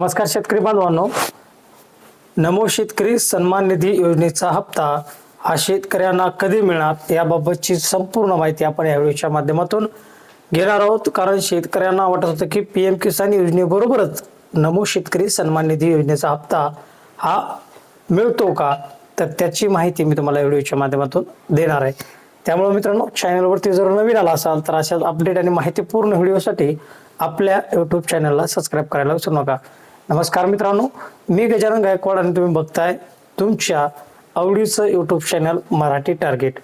नमस्कार शेतकरी बांधवांनो. नमो शेतकरी सन्मान निधी योजनेचा हप्ता हा शेतकऱ्यांना कधी मिळणार याबाबतची संपूर्ण माहिती आपण या व्हिडिओच्या माध्यमातून घेणार आहोत. कारण शेतकऱ्यांना वाटत होतं की पी एम किसान योजनेबरोबरच नमो शेतकरी सन्मान निधी योजनेचा हप्ता हा मिळतो का? तर त्याची माहिती मी तुम्हाला व्हिडिओच्या माध्यमातून देणार आहे. त्यामुळे मित्रांनो चॅनलवरती जर नवीन आला असाल तर अशा अपडेट आणि माहितीपूर्ण व्हिडिओसाठी आपल्या यूट्यूब चॅनलला सबस्क्राईब करायला विसरू नका. नमस्कार मित्रांनो मी गजानन गायकवाड आणि तुम्ही बघताय तुमच्या आवडीचं यूट्यूब चॅनल मराठी टार्गेट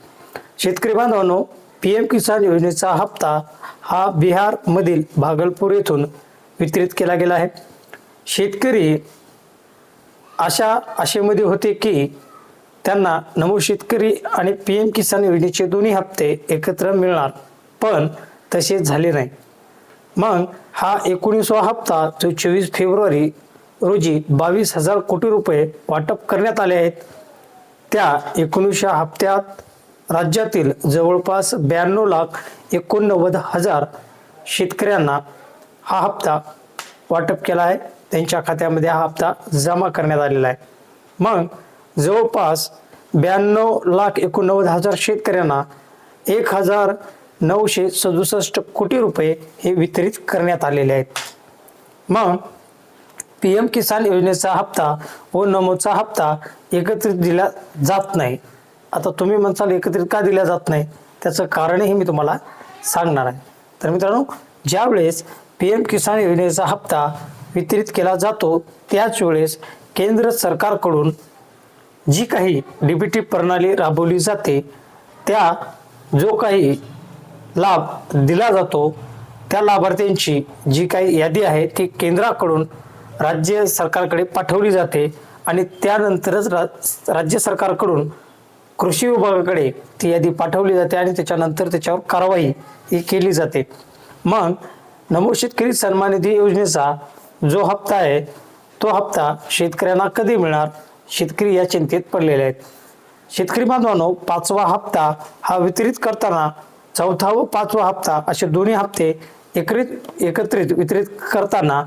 शेतकरी बांधवांनो पी एम किसान योजनेचा हप्ता हा बिहारमधील भागलपूर येथून वितरित केला गेला आहे. शेतकरी अशा आशेमध्ये होते की त्यांना नमो शेतकरी आणि पी एम किसान योजनेचे दोन्ही हप्ते एकत्र मिळणार पण तसे झाले नाही. मग हा एकोणीसवा हप्ता जो चोवीस फेब्रुवारी रोजी बावीस हजार कोटी रुपये वाटप करण्यात आले आहेत. त्या एकोणीसच्या हप्त्यात राज्यातील जवळपास ब्याण्णव लाख एकोणनव्वद हजार शेतकऱ्यांना हा हप्ता वाटप केला आहे. त्यांच्या खात्यामध्ये हा हप्ता जमा करण्यात आलेला आहे. मग जवळपास ब्याण्णव लाख एकोणनव्वद हजार शेतकऱ्यांना एक हजार नऊशे सदुसष्ट कोटी रुपये हे वितरित करण्यात आलेले आहेत. मग पी एम किसान योजनेचा हप्ता व नमोचा हप्ता एकत्रित दिला जात नाही. आता तुम्ही म्हणसाल एकत्रित का दिला जात नाही? त्याचं कारणही मी तुम्हाला सांगणार आहे. तर मित्रांनो ज्यावेळेस पी एम किसान योजनेचा हप्ता वितरित केला जातो त्याच वेळेस केंद्र सरकारकडून जी काही डीबीटी प्रणाली राबवली जाते त्या जो काही लाभ दिला जातो. त्या लाभार्थ्यांची जी काही यादी आहे ती केंद्राकडून राज्य सरकारकडे पाठवली जाते आणि त्यानंतरच रा राज्य सरकारकडून कृषी विभागाकडे ती यादी पाठवली जाते आणि त्याच्यानंतर त्याच्यावर कारवाई ही केली जाते. मग नमो शेतकरी सन्मान निधी योजनेचा जो हप्ता आहे तो हप्ता शेतकऱ्यांना कधी मिळणार? शेतकरी या चिंतेत पडलेले आहेत. शेतकरी बांधवांनो पाचवा हप्ता हा वितरित करताना चौथा व पाचवा हप्ता असे दोन्ही हप्ते एकत्रित एकत्रित वितरित करताना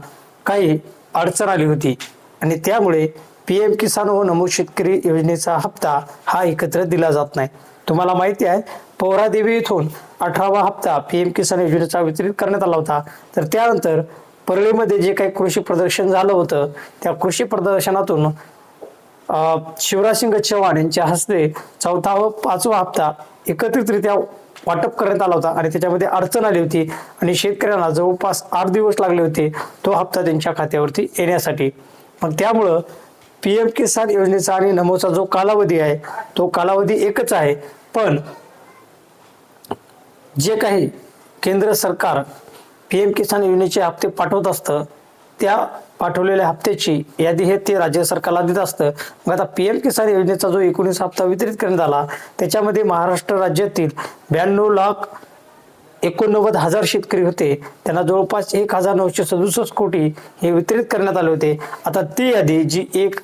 काही अडचण आली होती. आणि त्यामुळे पी एम किसान व नमो शेतकरी योजनेचा हप्ता हा एकत्र दिला जात नाही. तुम्हाला माहिती आहे पोहरादेवी येथून अठरावा हप्ता पी एम किसान योजनेचा वितरित करण्यात आला होता. तर त्यानंतर परळीमध्ये जे काही कृषी प्रदर्शन झालं होतं त्या कृषी प्रदर्शनातून शिवराजसिंग चव्हाण यांच्या हस्ते चौथा व पाचवा हप्ता एकत्रितरित्या वाटप करण्यात आला होता आणि त्याच्यामध्ये अडचण आली होती. आणि शेतकऱ्यांना जवळपास आठ दिवस लागले होते. तो हप्ता त्यांच्या खात्यावरती येण्यासाठी. मग त्यामुळं पी एम किसान योजनेचा आणि नमोचा जो कालावधी आहे तो कालावधी एकच आहे. पण जे काही केंद्र सरकार पी एम किसान योजनेचे हप्ते पाठवत असतं त्या पाठवलेल्या हप्त्याची यादी हे ते राज्य सरकारला देत असतं. मग आता पी एम किसान योजनेचा जो एकोणीस हप्ता वितरित करण्यात आला त्याच्यामध्ये महाराष्ट्र राज्यातील ब्याण्णव लाख एकोणनव्वद हजार शेतकरी होते. त्यांना जवळपास एक हजार नऊशे सदुसष्ट कोटी हे वितरित करण्यात आले होते. आता ती यादी जी एक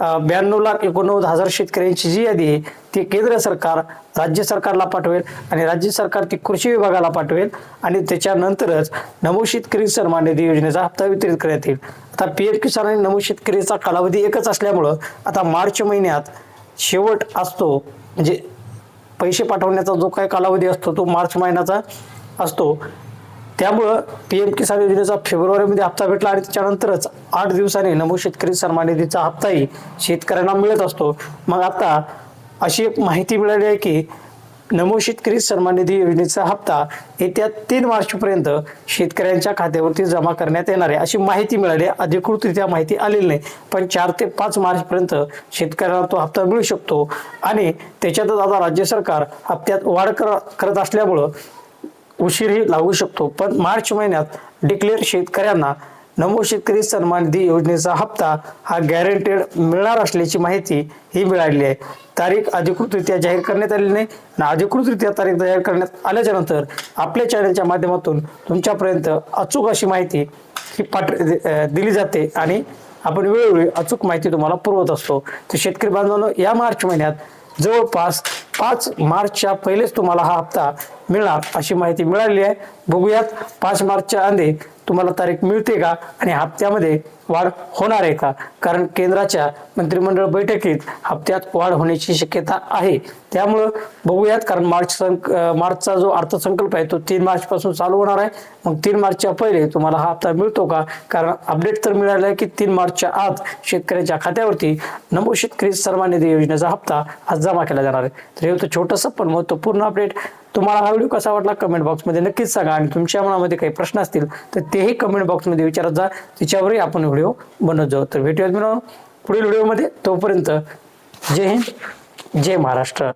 ब्याण्णव लाख एकोणनव्वद हजार शेतकऱ्यांची जी यादी आहे ती केंद्र सरकार राज्य सरकारला पाठवेल आणि राज्य सरकार ती कृषी विभागाला पाठवेल आणि त्याच्यानंतरच नमो शेतकरी सन्मान निधी योजनेचा हप्ता वितरित करण्यात येईल. आता पी एम किसान आणि नमो शेतकरीचा कालावधी एकच असल्यामुळं आता मार्च महिन्यात शेवट असतो म्हणजे पैसे पाठवण्याचा जो काही कालावधी असतो तो मार्च महिन्याचा असतो. त्यामुळं पी एम किसान योजनेचा फेब्रुवारीमध्ये हप्ता भेटला आणि त्याच्यानंतरच आठ दिवसांनी नमो शेतकरी सन्मान निधीचा हप्ताही शेतकऱ्यांना मिळत असतो. मग आता अशी एक माहिती मिळाली आहे की नमो शेतकरी सन्मान निधी योजनेचा हप्ता येत्या तीन मार्चपर्यंत शेतकऱ्यांच्या खात्यावरती जमा करण्यात येणार आहे. अशी माहिती मिळाली आहे. अधिकृतरित्या माहिती आलेली नाही पण चार ते पाच मार्चपर्यंत शेतकऱ्यांना तो हप्ता मिळू शकतो. आणि त्याच्यातच आता राज्य सरकार हप्त्यात वाढ कर करत असल्यामुळं उशीरही लागू शकतो. पण मार्च महिन्यात डिक्लेअर शेतकऱ्यांना नमो शेतकरी सन्मान निधी योजनेचा हप्ता हा गॅरंटेड मिळणार असल्याची माहिती ही मिळालेली आहे. तारीख अधिकृतरित्या जाहीर करण्यात आलेली नाही आणि अधिकृतरित्या तारीख जाहीर करण्यात आल्याच्यानंतर आपल्या चॅनलच्या माध्यमातून तुमच्यापर्यंत अचूक अशी माहिती ही पाठ दिली जाते आणि आपण वेळोवेळी अचूक माहिती तुम्हाला पुरवत असतो. तर शेतकरी बांधवांनो या मार्च महिन्यात जवळपास पाच मार्चच्या पहिलेच तुम्हाला हा हप्ता मिळणार अशी माहिती मिळालेली आहे. बघूयात पाच मार्चच्या आधी तुम्हाला तारीख मिळते का आणि हप्त्यामध्ये वाढ होणार आहे का? कारण केंद्राच्या मंत्रिमंडळ बैठकीत हप्त्यात वाढ होण्याची शक्यता आहे. त्यामुळं बघूयात कारण मार्च संक मार्चचा जो अर्थसंकल्प आहे तो तीन मार्च पासून चालू होणार आहे. मग तीन मार्चच्या पहिले तुम्हाला हा हप्ता मिळतो का? कारण अपडेट तर मिळालं आहे की तीन मार्चच्या आत शेतकऱ्यांच्या खात्यावरती नमो शेतकरी सन्मान निधी योजनेचा हप्ता आज जमा केला जाणार आहे. तर हे होतं छोटंसं पण महत्त्वपूर्ण अपडेट तुम्हाला हा व्हिडिओ कसा वाटला कमेंट बॉक्समध्ये नक्कीच सांगा आणि तुमच्या मनामध्ये काही प्रश्न असतील तर तेही कमेंट बॉक्समध्ये विचारत जा. तिच्यावरही आपण व्हिडिओ बनवत जाऊ. तर भेटूयात मित्रांनो पुढील व्हिडिओमध्ये तोपर्यंत जय हिंद जय महाराष्ट्र.